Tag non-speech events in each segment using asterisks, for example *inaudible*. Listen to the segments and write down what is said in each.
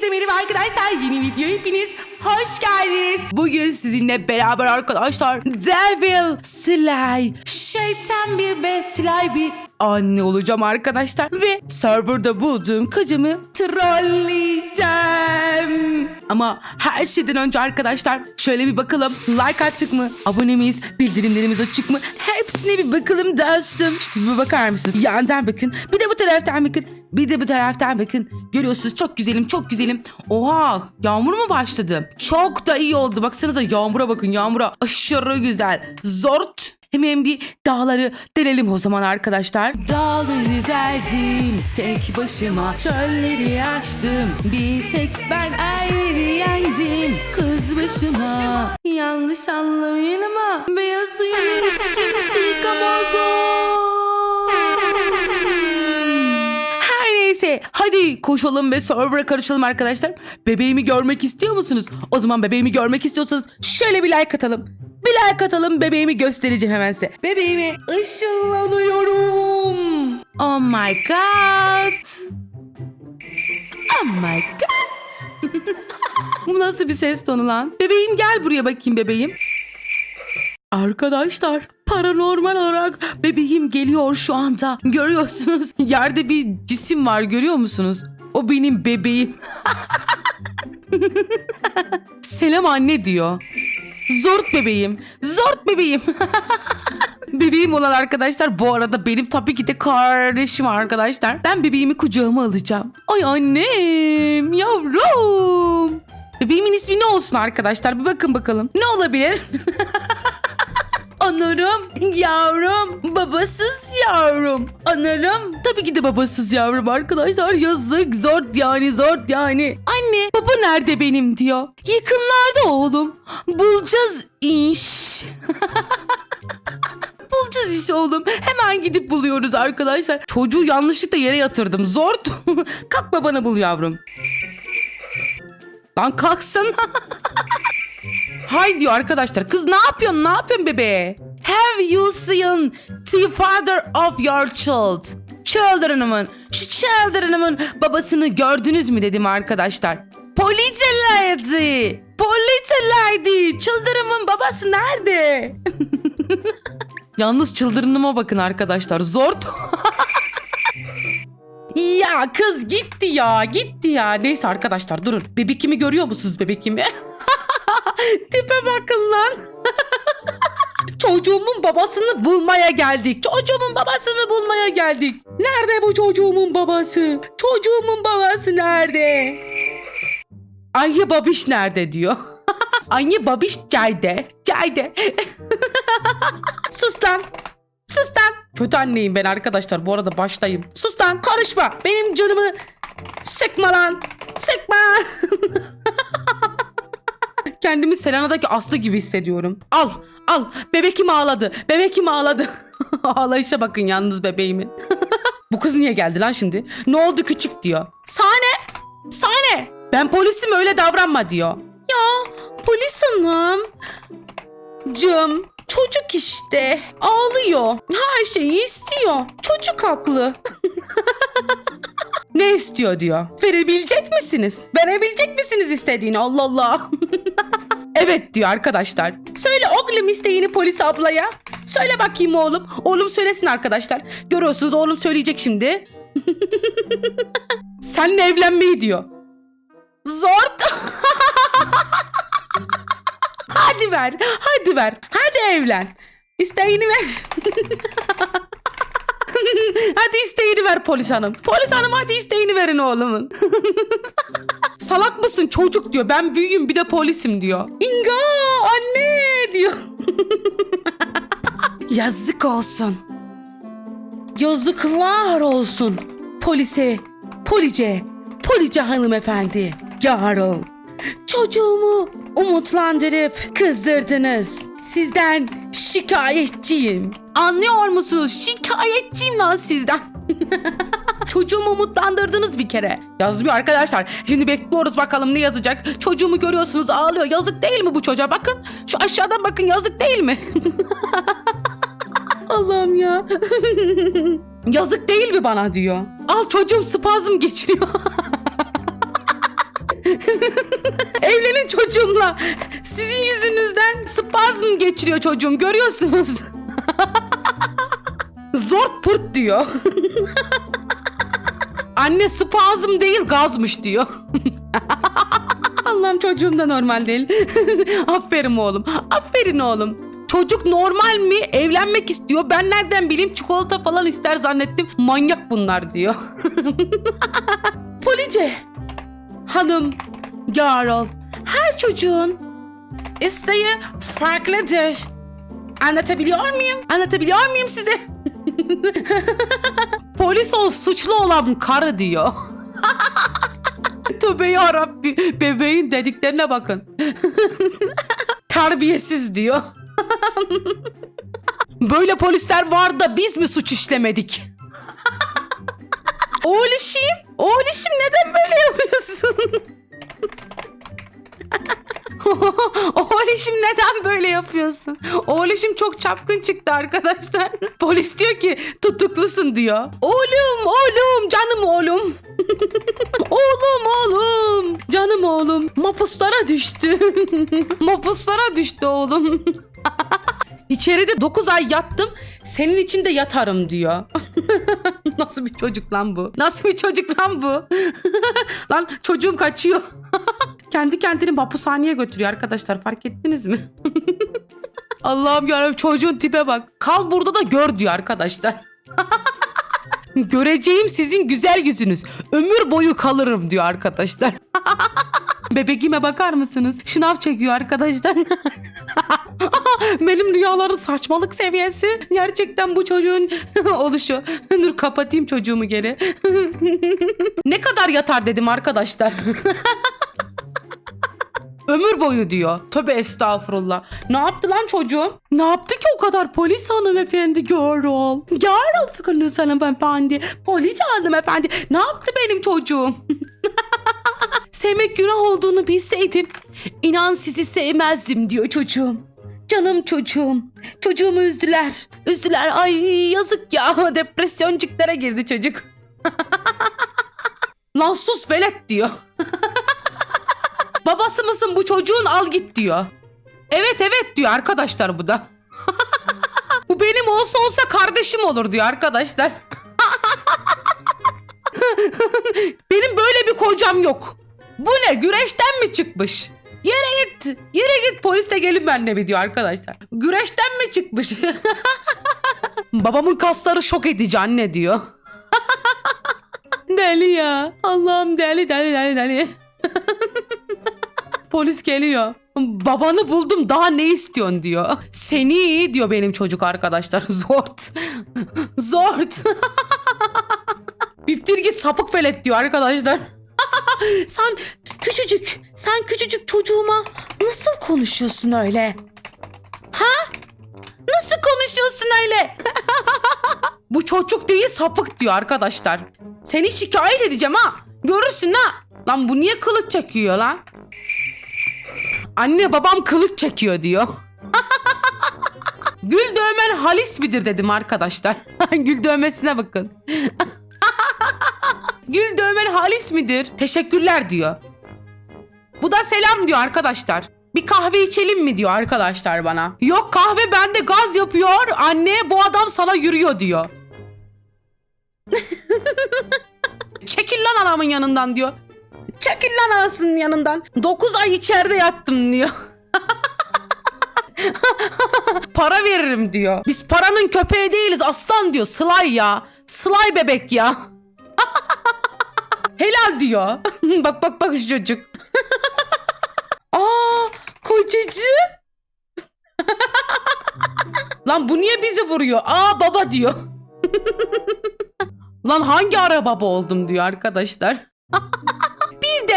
Hepinize merhaba arkadaşlar. Yeni videoya hepiniz hoş geldiniz. Bugün sizinle beraber arkadaşlar Devil Slay, şeytan bir be Slay bir anne olacağım arkadaşlar. Ve serverda bulduğum kocamı trolleyeceğim. Ama her şeyden önce arkadaşlar şöyle bir bakalım. Like attık mı? Abone miyiz? Bildirimlerimiz açık mı? Hepsine bir bakalım dostum. İşte bir bakar mısınız? Yandan bakın. Bir de bu taraftan bakın. Bir de bu taraftan bakın. Görüyorsunuz çok güzelim çok güzelim. Oha yağmur mu başladı? Çok da iyi oldu. Baksanıza yağmura bakın yağmura. Aşırı güzel. Zort. Hemen bir dağları delelim o zaman arkadaşlar. Dağları deldim tek başıma çölleri açtım. Bir tek ben ayrı yendim kız başıma. Yanlış anlamayın ama beyaz suyun hiç kimse yıkamaz. Hadi koşalım ve server'a karışalım arkadaşlar. Bebeğimi görmek istiyor musunuz? O zaman bebeğimi görmek istiyorsanız şöyle bir like atalım. Bir like atalım bebeğimi göstereceğim hemen size. Bebeğimi ışınlanıyorum. Oh my god. Oh my god. *laughs* Bu nasıl bir ses tonu lan? Bebeğim gel buraya bakayım bebeğim. Arkadaşlar paranormal olarak bebeğim geliyor şu anda. Görüyorsunuz *laughs* yerde bir cisim var görüyor musunuz? O benim bebeğim. *laughs* Selam anne diyor. Zort bebeğim. Zort bebeğim. *laughs* bebeğim olan arkadaşlar bu arada benim tabii ki de kardeşim arkadaşlar. Ben bebeğimi kucağıma alacağım. Ay annem yavrum. Bebeğimin ismi ne olsun arkadaşlar bir bakın bakalım. Ne olabilir? Anarım, yavrum, babasız yavrum. Anarım, tabii ki de babasız yavrum arkadaşlar. Yazık, zort yani, zort yani. Anne, baba nerede benim diyor. Yakınlarda oğlum. Bulacağız iş. *laughs* Bulacağız iş oğlum. Hemen gidip buluyoruz arkadaşlar. Çocuğu yanlışlıkla yere yatırdım. Zort. *laughs* Kalk babanı bul yavrum. Lan kalksın. *laughs* Hay diyor arkadaşlar. Kız ne yapıyorsun? Ne yapıyorsun bebeğe? Have you seen the father of your child? Children'ımın, şu children'ımın babasını gördünüz mü dedim arkadaşlar. Police lady. Police lady. Children'ımın babası nerede? *laughs* Yalnız çıldırınıma bakın arkadaşlar. Zort. *laughs* ya kız gitti ya gitti ya. Neyse arkadaşlar durun. Bebekimi görüyor musunuz bebekimi? *laughs* Tipe bakın lan. *laughs* Çocuğumun babasını bulmaya geldik. Çocuğumun babasını bulmaya geldik. Nerede bu çocuğumun babası? Çocuğumun babası nerede? Ayı babiş nerede diyor. *laughs* Ayı babiş cayde. Cayde. *laughs* Sus lan. Sus lan. Kötü anneyim ben arkadaşlar. Bu arada baştayım. Sus lan karışma. Benim canımı sıkma lan. Sıkma. Kendimi Selena'daki Aslı gibi hissediyorum. Al, al. Bebekim ağladı. Bebekim ağladı. *laughs* Ağlayışa bakın yalnız bebeğimin. *laughs* Bu kız niye geldi lan şimdi? Ne oldu küçük diyor. Sahne. Sahne. Ben polisim öyle davranma diyor. Ya polis hanım. Cım çocuk işte. Ağlıyor. Her şeyi istiyor. Çocuk haklı. *laughs* ne istiyor diyor. Verebilecek misiniz? Verebilecek misiniz istediğini? Allah Allah. *laughs* evet diyor arkadaşlar. Söyle oğlum isteğini polis ablaya. Söyle bakayım oğlum. Oğlum söylesin arkadaşlar. Görüyorsunuz oğlum söyleyecek şimdi. *laughs* Seninle evlenmeyi diyor. Zort. *laughs* hadi ver. Hadi ver. Hadi evlen. İsteğini ver. *laughs* hadi isteğini ver polis hanım. Polis hanım hadi isteğini verin oğlumun. *laughs* Salak mısın çocuk diyor. Ben büyüğüm bir de polisim diyor. İnga anne diyor. *laughs* Yazık olsun. Yazıklar olsun. Polise, police, police hanımefendi. Yarıl. Çocuğumu umutlandırıp kızdırdınız. Sizden şikayetçiyim. Anlıyor musunuz? Şikayetçiyim lan sizden. *laughs* Çocuğumu umutlandırdınız bir kere. Yazmıyor arkadaşlar. Şimdi bekliyoruz bakalım ne yazacak. Çocuğumu görüyorsunuz ağlıyor. Yazık değil mi bu çocuğa? Bakın şu aşağıdan bakın yazık değil mi? *laughs* Allah'ım ya. *laughs* yazık değil mi bana diyor. Al çocuğum spazm geçiriyor. Valla sizin yüzünüzden spazm geçiriyor çocuğum görüyorsunuz. Zort pırt diyor. Anne spazm değil gazmış diyor. Allah'ım çocuğum da normal değil. Aferin oğlum. Aferin oğlum. Çocuk normal mi? Evlenmek istiyor. Ben nereden bileyim çikolata falan ister zannettim. Manyak bunlar diyor. Police. Hanım. Yarol. Her çocuğun isteği farklıdır. Anlatabiliyor muyum? Anlatabiliyor muyum size? *laughs* Polis ol suçlu olan karı diyor. *laughs* Tövbe yarabbi bebeğin dediklerine bakın. *laughs* Terbiyesiz diyor. Böyle polisler var da biz mi suç işlemedik? Oğluşum, oğluşum neden böyle yapıyorsun? *laughs* Oğluşum neden böyle yapıyorsun? Oğluşum çok çapkın çıktı arkadaşlar. *laughs* Polis diyor ki tutuklusun diyor. Oğlum oğlum canım oğlum. *laughs* oğlum oğlum canım oğlum. Mapuslara düştü. Mapuslara düştü oğlum. İçeride 9 ay yattım. Senin için de yatarım diyor. Nasıl bir çocuk lan bu? Nasıl bir çocuk lan bu? lan çocuğum kaçıyor. Kendi kendini mapushaneye götürüyor arkadaşlar fark ettiniz mi? *laughs* Allah'ım yarabbim çocuğun tipe bak. Kal burada da gör diyor arkadaşlar. *laughs* Göreceğim sizin güzel yüzünüz. Ömür boyu kalırım diyor arkadaşlar. *laughs* Bebeğime bakar mısınız? Şınav çekiyor arkadaşlar. Benim rüyaların saçmalık seviyesi. Gerçekten bu çocuğun oluşu. Dur kapatayım çocuğumu geri. ne kadar yatar dedim arkadaşlar. Ömür boyu diyor. Tövbe estağfurullah. Ne yaptı lan çocuğum? Ne yaptı ki o kadar polis hanımefendi Görol? Görol Fıkırlıs hanımefendi. Polis hanımefendi. Ne yaptı benim çocuğum? *laughs* Sevmek günah olduğunu bilseydim inan sizi sevmezdim diyor çocuğum. Canım çocuğum. Çocuğumu üzdüler. Üzdüler. Ay yazık ya. *laughs* Depresyoncuklara girdi çocuk. *laughs* Lan sus velet diyor. Babası mısın bu çocuğun al git diyor. Evet evet diyor arkadaşlar bu da. *laughs* bu benim olsa olsa kardeşim olur diyor arkadaşlar. *laughs* benim böyle bir kocam yok. Bu ne güreşten mi çıkmış? Yere git. Yere git polis de gelin benimle bir diyor arkadaşlar. Güreşten mi çıkmış? *laughs* Babamın kasları şok edici anne diyor. deli ya. Allah'ım deli deli deli deli. Polis geliyor. Babanı buldum daha ne istiyorsun diyor. Seni diyor benim çocuk arkadaşlar. *laughs* Zort. Zort. *laughs* Biptir git sapık velet diyor arkadaşlar. *laughs* sen küçücük, sen küçücük çocuğuma nasıl konuşuyorsun öyle? Ha? Nasıl konuşuyorsun öyle? Bu çocuk değil sapık diyor arkadaşlar. Seni şikayet edeceğim ha. Görürsün ha. Lan bu niye kılıç çekiyor lan? Anne babam kılıç çekiyor diyor. Gül dövmen halis midir dedim arkadaşlar. *laughs* Gül dövmesine bakın. *laughs* Gül dövmen halis midir? Teşekkürler diyor. Bu da selam diyor arkadaşlar. Bir kahve içelim mi diyor arkadaşlar bana. Yok kahve bende gaz yapıyor. Anne bu adam sana yürüyor diyor. *laughs* Çekil lan anamın yanından diyor. Çekil lan anasının yanından. 9 ay içeride yattım diyor. *laughs* Para veririm diyor. Biz paranın köpeği değiliz aslan diyor. Slay ya. Slay bebek ya. *laughs* Helal diyor. *laughs* bak bak bak şu çocuk. Aa kocacı. Lan bu niye bizi vuruyor? Aa baba diyor. Lan hangi ara baba oldum diyor arkadaşlar.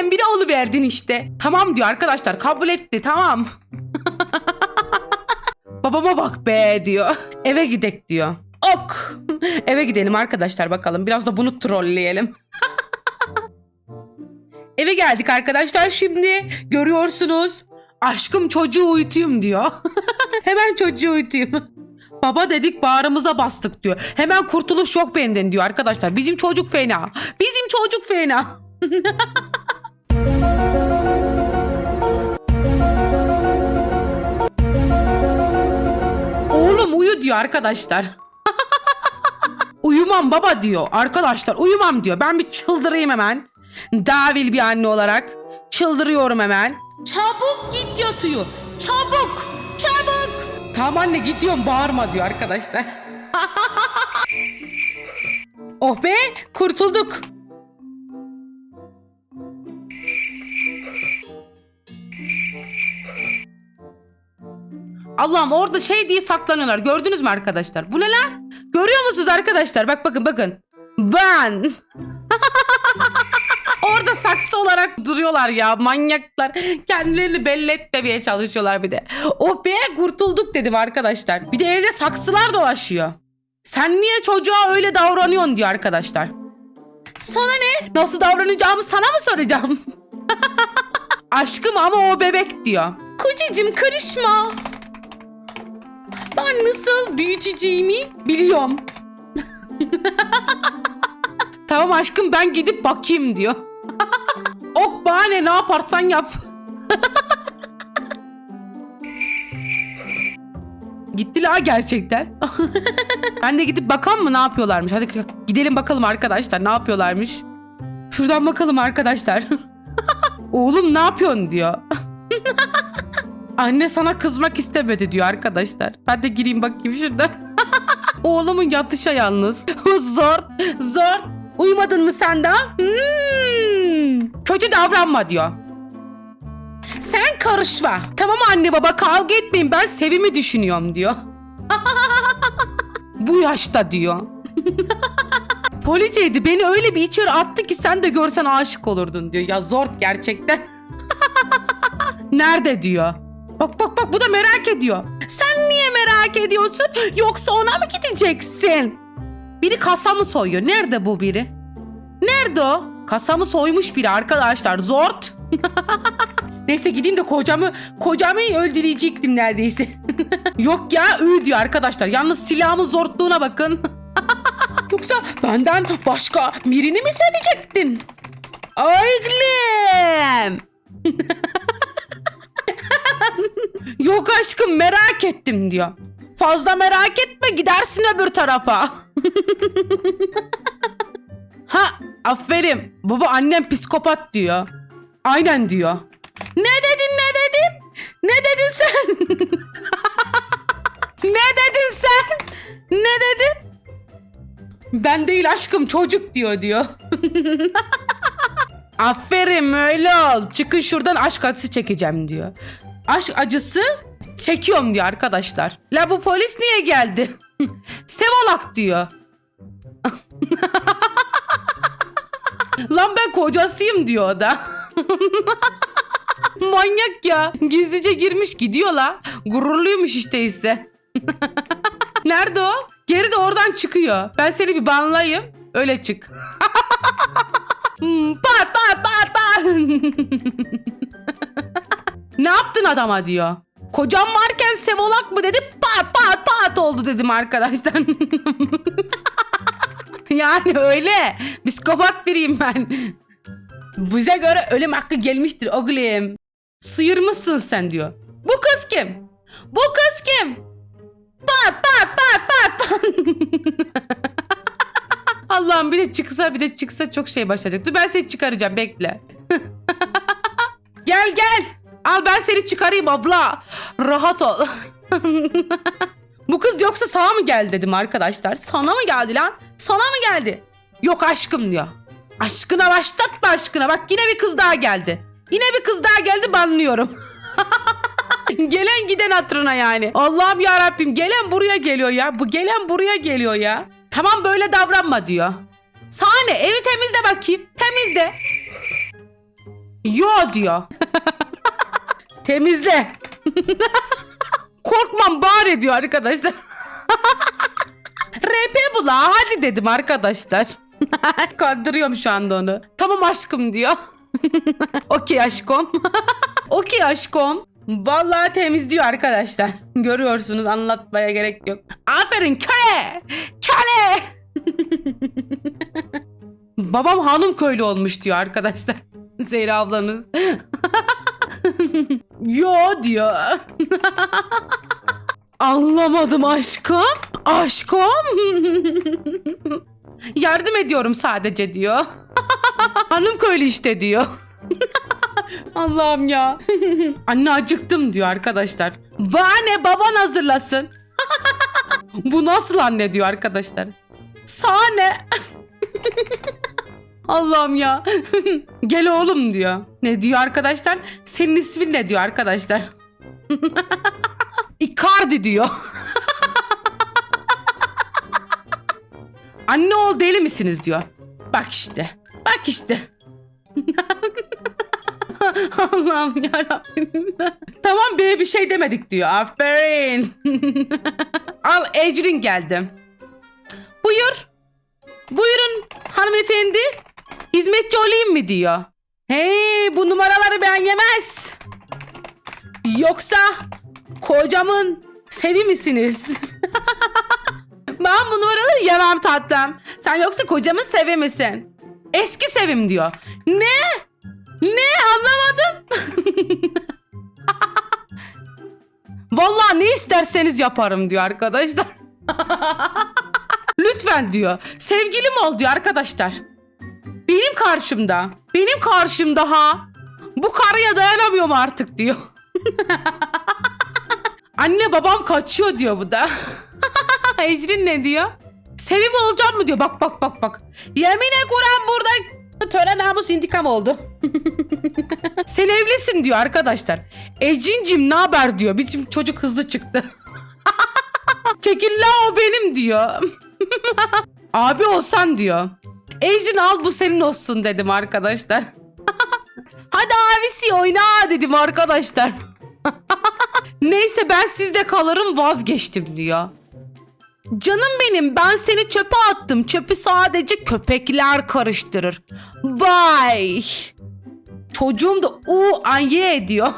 Birdenbire oluverdin işte. Tamam diyor arkadaşlar kabul etti tamam. *laughs* Babama bak be diyor. Eve gidek diyor. Ok. *laughs* Eve gidelim arkadaşlar bakalım. Biraz da bunu trolleyelim. *laughs* Eve geldik arkadaşlar şimdi. Görüyorsunuz. Aşkım çocuğu uyutayım diyor. Hemen çocuğu uyutayım. Baba dedik bağrımıza bastık diyor. Hemen kurtuluş yok benden diyor arkadaşlar. Bizim çocuk fena. Bizim çocuk fena. Arkadaşlar. *laughs* uyumam baba diyor. Arkadaşlar uyumam diyor. Ben bir çıldırayım hemen. Davil bir anne olarak. Çıldırıyorum hemen. Çabuk git yatıyor. Çabuk. Çabuk. Tamam anne gidiyorum bağırma diyor arkadaşlar. *laughs* oh be kurtulduk. Allah'ım orada şey diye saklanıyorlar. Gördünüz mü arkadaşlar? Bu ne lan? Görüyor musunuz arkadaşlar? Bak bakın bakın. Ben. *laughs* orada saksı olarak duruyorlar ya manyaklar. Kendilerini belli etmemeye çalışıyorlar bir de. Oh be kurtulduk dedim arkadaşlar. Bir de evde saksılar dolaşıyor. Sen niye çocuğa öyle davranıyorsun diyor arkadaşlar. Sana ne? Nasıl davranacağımı sana mı soracağım? *laughs* Aşkım ama o bebek diyor. Kocacığım karışma. Ben nasıl büyüteceğimi biliyorum. *laughs* tamam aşkım ben gidip bakayım diyor. *laughs* ok bahane ne yaparsan yap. *laughs* Gitti la gerçekten. ben de gidip bakalım mı ne yapıyorlarmış. Hadi gidelim bakalım arkadaşlar ne yapıyorlarmış. Şuradan bakalım arkadaşlar. Oğlum ne yapıyorsun diyor. Anne sana kızmak istemedi diyor arkadaşlar. Ben de gireyim bakayım şurada. *laughs* Oğlumun yatışa yalnız. *laughs* zor, zor. Uyumadın mı sen daha? Hmm. Kötü davranma diyor. Sen karışma. Tamam anne baba kavga etmeyin ben Sevim'i düşünüyorum diyor. *laughs* Bu yaşta diyor. Policeydi beni öyle bir içeri attı ki sen de görsen aşık olurdun diyor. Ya zor gerçekten. Nerede diyor. Bak bak bak bu da merak ediyor. Sen niye merak ediyorsun? Yoksa ona mı gideceksin? Biri kasamı soyuyor. Nerede bu biri? Nerede o? Kasamı soymuş biri arkadaşlar. Zort. *laughs* Neyse gideyim de kocamı kocamı öldürecektim neredeyse. *laughs* Yok ya ü diyor arkadaşlar. Yalnız silahımın zortluğuna bakın. *laughs* Yoksa benden başka birini mi sevecektin? Oğlum. *laughs* Yok aşkım merak ettim diyor. Fazla merak etme gidersin öbür tarafa. *laughs* ha aferin. Baba annem psikopat diyor. Aynen diyor. Ne dedin ne dedin? Ne dedin sen? *laughs* ne dedin sen? Ne dedin? Ben değil aşkım çocuk diyor diyor. Aferin öyle ol. Çıkın şuradan aşk acısı çekeceğim diyor. Aşk acısı çekiyorum diyor arkadaşlar. La bu polis niye geldi? *laughs* Sevolak diyor. *laughs* Lan ben kocasıyım diyor o da. *laughs* Manyak ya. Gizlice girmiş gidiyor la. Gururluymuş işte ise. Nerede o? Geri de oradan çıkıyor. Ben seni bir banlayayım. Öyle çık. Hmm, pat pat pat pat. Ne yaptın adama diyor. Kocam varken sevolak mı dedi pat pat pat oldu dedim arkadaşlar. *laughs* yani öyle. Psikopat biriyim ben. Bize göre ölüm hakkı gelmiştir oğlum. Sıyırmışsın sen diyor. Bu kız kim? Bu kız kim? Pat pat pat pat pat. *laughs* Allah'ım bir de çıksa bir de çıksa çok şey başlayacak. Dur ben seni çıkaracağım bekle. *laughs* gel gel. Al ben seni çıkarayım abla. Rahat ol. *laughs* Bu kız yoksa sana mı geldi dedim arkadaşlar. Sana mı geldi lan? Sana mı geldi? Yok aşkım diyor. Aşkına başlatma aşkına. Bak yine bir kız daha geldi. Yine bir kız daha geldi banlıyorum. *laughs* gelen giden hatırına yani. Allah'ım ya Rabbim gelen buraya geliyor ya. Bu gelen buraya geliyor ya. Tamam böyle davranma diyor. Sahne evi temizle bakayım. Temizle. Yo diyor. *laughs* temizle. *laughs* Korkmam bari diyor arkadaşlar. *laughs* RP bu la hadi dedim arkadaşlar. *laughs* Kandırıyorum şu anda onu. Tamam aşkım diyor. Okey aşkım. Okey aşkım. Vallahi temizliyor arkadaşlar. Görüyorsunuz anlatmaya gerek yok. Aferin köle. Köle. Babam hanım köylü olmuş diyor arkadaşlar. Zehra ablanız. Yo diyor. Anlamadım aşkım. Aşkım. Yardım ediyorum sadece diyor. Hanım köylü işte diyor. Allah'ım ya. Anne acıktım diyor arkadaşlar. Bana ne baban hazırlasın. Bu nasıl anne diyor arkadaşlar. Sahne. Allah'ım ya. Gel oğlum diyor. Ne diyor arkadaşlar? Senin ismin ne diyor arkadaşlar? *laughs* Icardi diyor. *laughs* Anne ol deli misiniz diyor. Bak işte. Bak işte. *laughs* Allah'ım yarabbim. tamam be bir şey demedik diyor. Aferin. Al Ecrin geldi. Buyur. Buyurun hanımefendi. Hizmetçi olayım mı diyor. Hey bu numaraları ben yemez. Yoksa kocamın sevi misiniz? *laughs* ben bu numaraları yemem tatlım. Sen yoksa kocamın sevi misin? Eski sevim diyor. Ne? Ne anlamadım. *laughs* Vallahi ne isterseniz yaparım diyor arkadaşlar. *laughs* Lütfen diyor. Sevgilim ol diyor arkadaşlar. Benim karşımda. Benim karşımda ha. Bu karıya dayanamıyorum artık diyor. *laughs* Anne babam kaçıyor diyor bu da. *laughs* Ecrin ne diyor? Sevim olacağım mı diyor. Bak bak bak bak. Yemine Kur'an burada tören namus intikam oldu. *laughs* Sen evlisin diyor arkadaşlar. Ecrin'cim ne haber diyor. Bizim çocuk hızlı çıktı. Çekil la o benim diyor. Abi olsan diyor. Ecrin al bu senin olsun dedim arkadaşlar. *laughs* Hadi abisi oyna dedim arkadaşlar. *laughs* Neyse ben sizde kalırım vazgeçtim diyor. Canım benim ben seni çöpe attım. Çöpü sadece köpekler karıştırır. Bye. Çocuğum da u anye ediyor.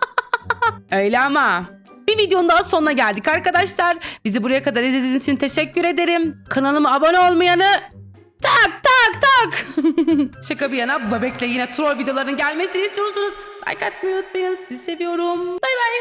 *laughs* Öyle ama. Bir videonun daha sonuna geldik arkadaşlar. Bizi buraya kadar izlediğiniz için teşekkür ederim. Kanalıma abone olmayanı tak tak tak. *laughs* Şaka bir yana bebekle yine troll videoların gelmesini istiyorsunuz. Like atmayı unutmayın. Sizi seviyorum. Bay bay.